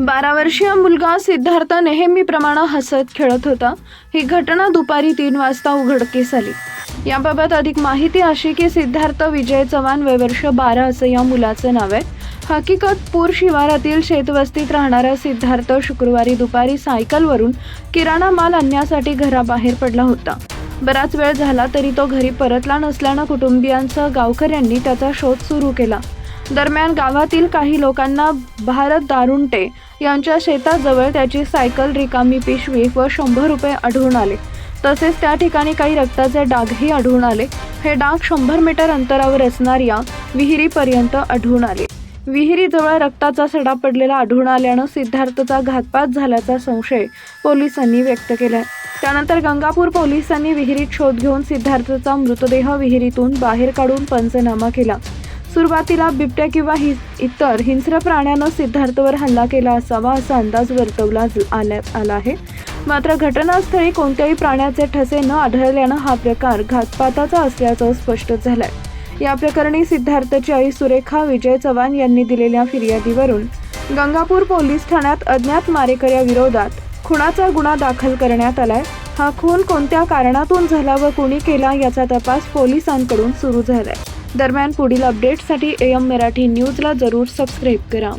बारा वर्षीय मुलगा सिद्धार्थ नेहमीप्रमाणे हसत खेळत होता. ही घटना दुपारी तीन वाजता उघडकीस आली. याबाबत अधिक माहिती अशी की सिद्धार्थ विजय चव्हाण वय वर्ष बारा असं या मुलाचं नाव आहे. हकीकत पूर शिवारातील शेतवस्तीत राहणारा सिद्धार्थ शुक्रवारी दुपारी सायकलवरून किराणा माल आणण्यासाठी घराबाहेर पडला होता. बराच वेळ झाला तरी तो घरी परतला नसल्यानं कुटुंबियांसह गावकऱ्यांनी त्याचा शोध सुरू केला. दरम्यान गावातील काही लोकांना भारत दारुंटे यांच्या शेताजवळ त्याची सायकल रिकामी पिशवी व शंभर रुपये आढळून आले. तसेच त्या ठिकाणी काही रक्ताचे डागही आढळून आले. हे डाग शंभर मीटर अंतरावर असणाऱ्या विहिरीपर्यंत आढळून आले. विहिरीजवळ रक्ताचा सडा पडलेला आढळून आल्यानं सिद्धार्थचा घातपात झाल्याचा संशय पोलिसांनी व्यक्त केलाय. त्यानंतर गंगापूर पोलिसांनी विहिरीत शोध घेऊन सिद्धार्थचा मृतदेह विहिरीतून बाहेर काढून पंचनामा केला. सुरुवातीला बिबट्या किंवा हि इतर हिंस्र प्राण्यानं सिद्धार्थवर हल्ला केला असावा असा अंदाज वर्तवला आला आला आहे. मात्र घटनास्थळी कोणत्याही प्राण्याचे ठसे न आढळल्यानं हा प्रकार घातपाताचा असल्याचं स्पष्ट झालंय. या प्रकरणी सिद्धार्थची आई सुरेखा विजय चव्हाण यांनी दिलेल्या फिर्यादीवरून गंगापूर पोलीस ठाण्यात अज्ञात मारेकऱ्याविरोधात खुनाचा गुन्हा दाखल करण्यात आलाय. हा खून कोणत्या कारणातून झाला व कुणी केला याचा तपास पोलिसांकडून सुरू झालाय. दरम्यान पुढील अपडेटसाठी एम मराठी न्यूजला जरूर सबस्क्राईब करा.